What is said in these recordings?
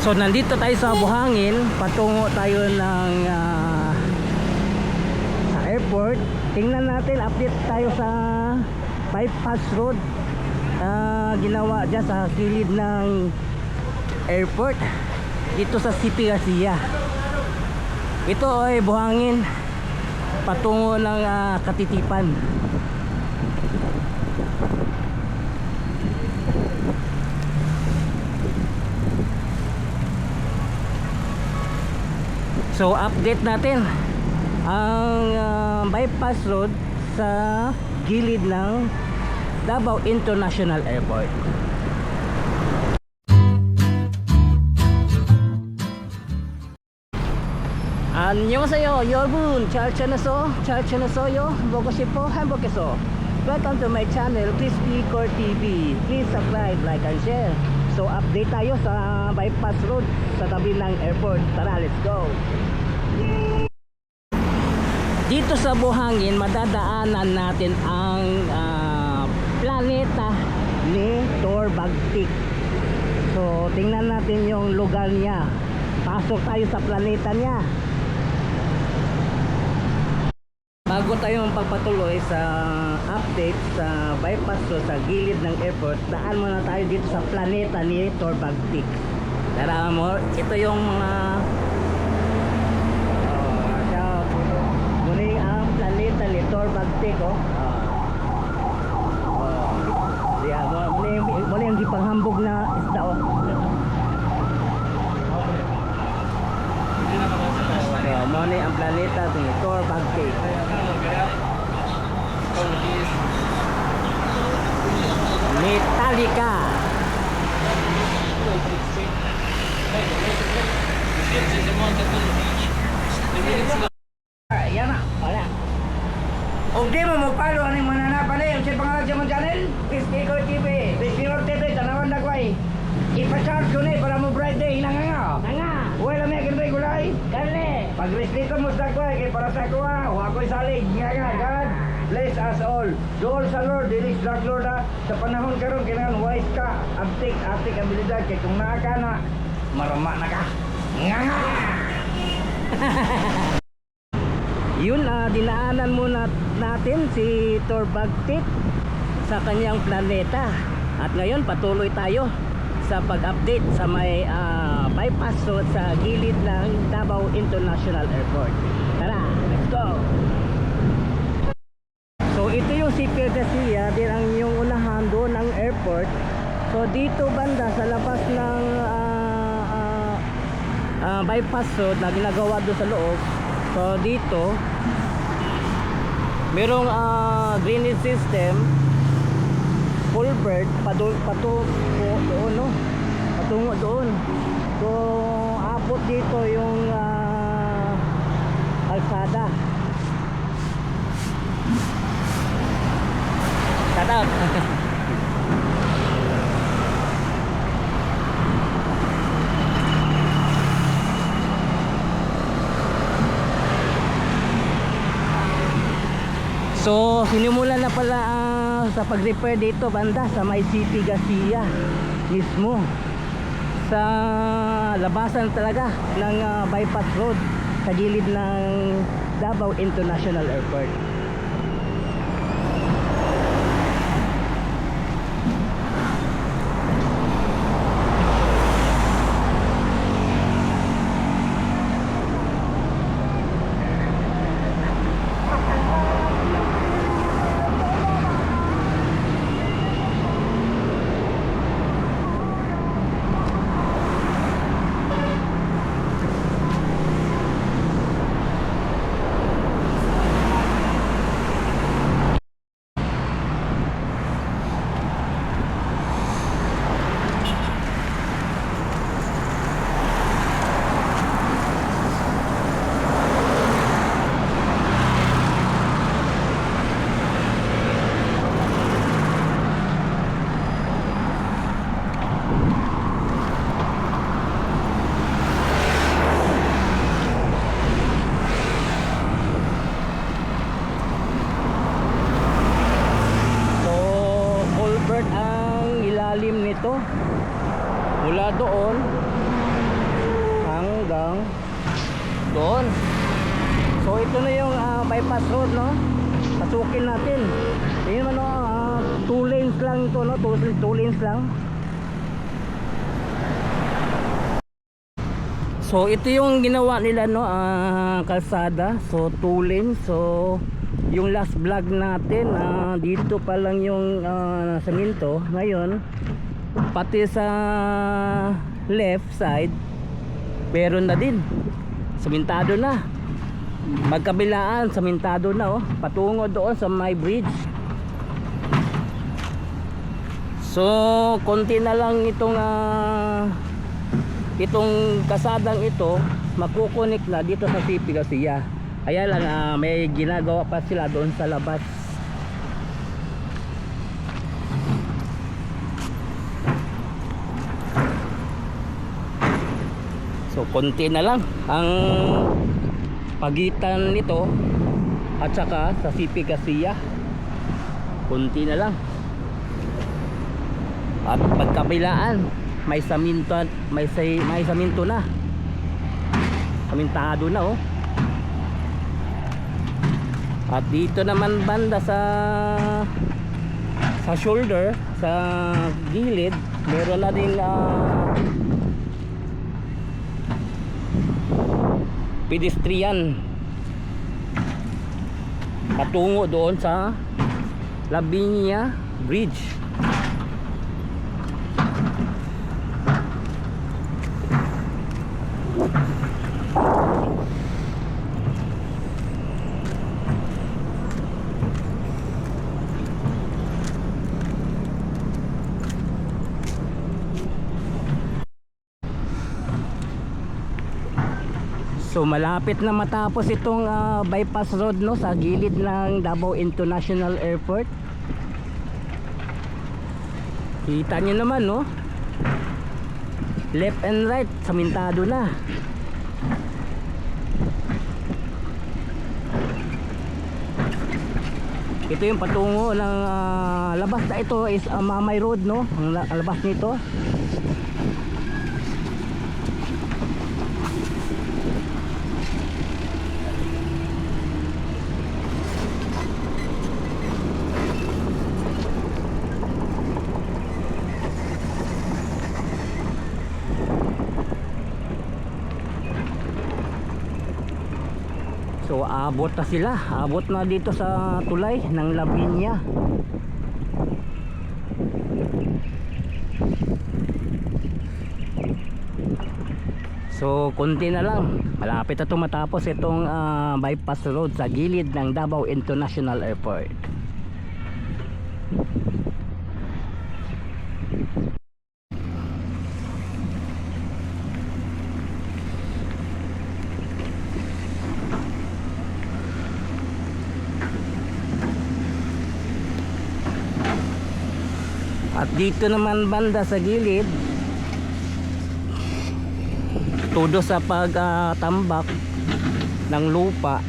So nandito tayo sa Buhangin, patungo tayo ng ah, sa airport. Tingnan natin, update tayo sa bypass road. Ah, ginawa dyan sa gilid ng airport dito sa City Garcia. Ito ay Buhangin patungo ng ah, Katitipan. So update natin ang ah, bypass road sa gilid ng Davao International Airport. 안녕하세요 여러분 잘 지냈어? 잘 지냈어요? 보고 싶어? 행복했어? Welcome to my channel Chris P. Core TV Please subscribe, like, and share So update tayo sa bypass road sa tabi ng airport. Tara, let's go! Dito sa Buhangin, madadaanan natin ang ah, planeta ni Torbagtik So tingnan natin yung lugar niya. Pasok tayo sa planeta niya Bago tayo magpapatuloy sa update sa bypass road sa gilid ng airport, daan muna tayo dito sa planeta ni Torbagtik. Tara mo, ito yung mga oh, siya, muli ang planeta ni Torbagtik oh. Oh. Oh. Yeah, mo- muli, muli ang gipanghambog na isda oh. Oh, muli ang planeta ni Torbagtik. Metallica. Yan na, wala. O di mo magpalo ani mo na pala yung sa pangalan sa mong channel? Pistico TV, Pistico TV, tanawan na ko ay. Ipa-charge ko na eh, para mo kale. Pag restito mo sa ko kay para sa ko ah, wa ko'y salig. Nga nga, God, bless us all. Dool sa Lord, dilis drug Lord ah. Sa panahon karon kailangan wise ka, abtik, abtik abilidad, kay kung naa ka na, marama na ka. Nga nga! Yun, ah, dinaanan muna natin si Torbagtik sa kanyang planeta. At ngayon, patuloy tayo sa pag-update sa may ah, bypass road sa gilid ng Davao International Airport. Tara, let's go! So ito yung City Garcia, din ang yung unahan doon ng airport. So dito banda sa labas ng ah, ah, ah, bypass road na ginagawa doon sa loob. So dito merong ah, drainage system culvert padul patungo doon no patungo doon so abot dito yung ah, kalsada shout out So, sinimulan na pala ah, sa pag-repair dito banda sa may City Garcia mismo. Sa labasan talaga ng ah, bypass road sa gilid ng Davao International Airport. So, nito. Mula doon hanggang doon. So ito na yung ah, bypass road no. Pasukin natin. Tingnan mo no, ah, two lanes lang ito no, two, two lanes lang. So ito yung ginawa nila no, ah, kalsada. So two lanes. So yung last vlog natin ah, dito pa lang yung ah, saminto. Ngayon pati sa left side meron na din. Samintado na. Magkabilaan, samintado na oh. Patungo doon sa my bridge. So, konti na lang itong ah, itong kasadang ito makukunik na dito sa CP Garcia. Kaya lang ah, may ginagawa pa sila doon sa labas. So konti na lang ang pagitan nito at saka sa CP Garcia. Konti na lang. At pagkabilaan may saminto at may say, may saminto na. Samintado na oh. At dito naman banda sa sa shoulder, sa gilid, meron na ding ah, pedestrian. Patungo doon sa Labinia Bridge So malapit na matapos itong ah, bypass road no sa gilid ng Davao International Airport. Kita niyo naman no. Left and right samintado na. Ito yung patungo ng ah, labas na ito is ah, Mamay Road no. Ang labas nito. So abot na sila, abot na dito sa tulay ng Lavinia. So konti na lang, malapit na itong matapos itong ah, bypass road sa gilid ng Davao International Airport. At dito naman banda sa gilid. Todo sa pagtambak ng lupa.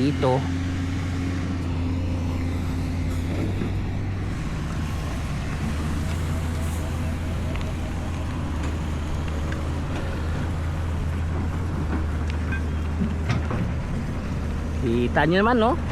Dito. Kita nyo naman no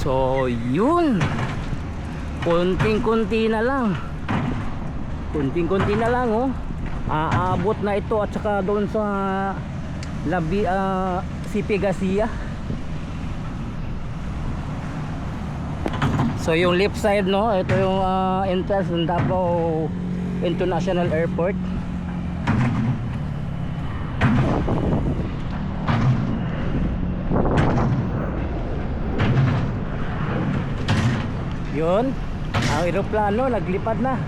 So, yun. Kunting-kunti na lang. Kunting-kunti na lang, oh. Aabot na ito at saka doon sa Labi, ah, CP Garcia. So, yung left side, no? Ito yung ah, entrance ng Davao International Airport. Yun, ang aeroplano naglipad na.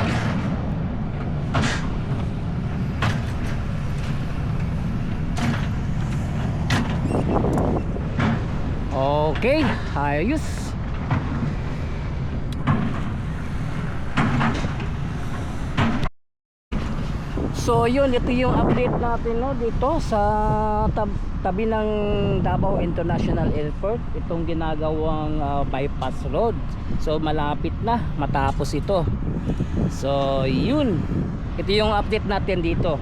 Okay, ayos. So yun, ito yung update natin no dito sa tab- tabi ng Davao International Airport. Itong ginagawang ah, bypass road. So malapit na matapos ito. So yun. Ito yung update natin dito.